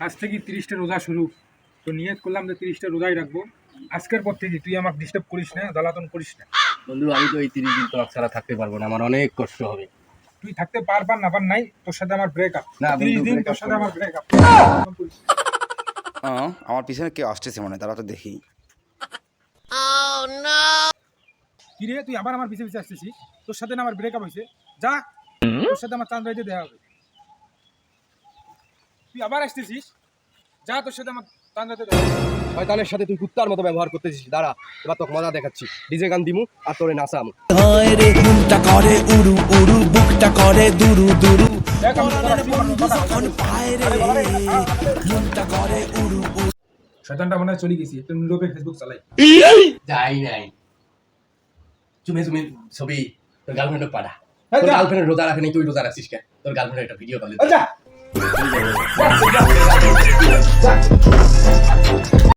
আজ থেকে তিরিশটা রোজা শুরু। তো নিয়ত করলাম যে তিরিশটা রোজাই রাখব। আজকের পর থেকে তুই আমাকে ডিস্টার্ব করিস না জ্বালাতন করিস না। বন্ধু আমি তো এই তিরিশ দিন তোমার ছাড়া থাকতে পারব না। আমার অনেক কষ্ট হবে। তুই থাকতে পারবার না পার নাই তোর সাথে আমার ব্রেকআপ না, তিরিশ দিন তোর সাথে আমার ব্রেকআপ আহ, আমার পিছনে কেউ আসতেছে মনে তারা তো দেখি কি রে তুই আবার আমার পিছে পিছে আসতেছিস? তোর সাথে না আমার ব্রেকআপ হয়েছে। যা তোর সাথে আমার চাঁদ রাইতে দেওয়া হবে। তুই আবার আসতেছিস? যা তোর সাথে আমার দেওয়া শয়তানের সাথে তুই কুত্তার মতো ব্যবহার করতেছিস। দাঁড়া এবার তোকে মজা দেখাচ্ছি। ডিজে গান দিমু আর তোরে নাচাম। হয় রে মনটা করে উড়ু উড়ু বুকটা করে দুরু দুরু। কি শয়তানটা মনে হয় চলে গেছি। একটু নীরবে ফেসবুক চালাই। যাই নাই। চুমে চুমে ছবি। তোর গার্লফ্রেন্ডে হ্যাঁ, তোর গার্লফ্রেন্ড রোজা রাখে নাই তুই রোজা রাখছিস কেন তোর গার্লফ্রেন্ড একটা ভিডিও কল আচ্ছা Doctor.